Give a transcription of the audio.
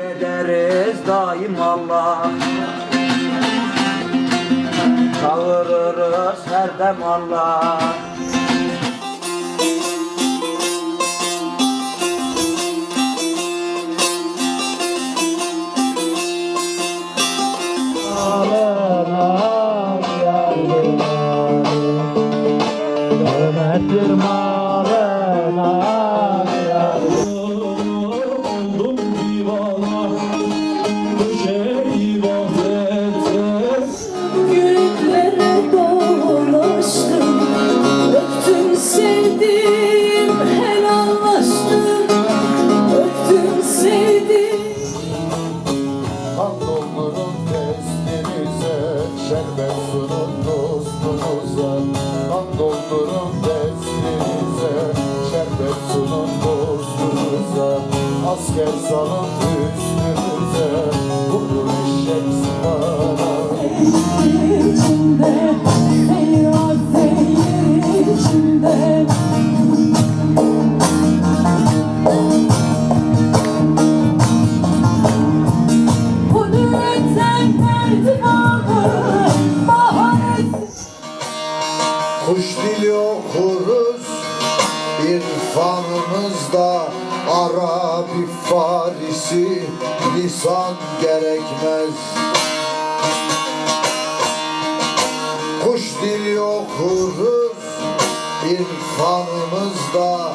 Ederiz daim Allah. Çağırırız her dem Allah. Hürmettir malına Şerbet sunun dostunuza Handolların destinize Asker salın üstünüze Vurun eşek sıkara zehir içimde Kudretten merdivanı bahar etsin Kuş dili okuruz İrfanımızda Arabi Farisi lisan gerekmez. Kuş dili okuruz İrfanımızda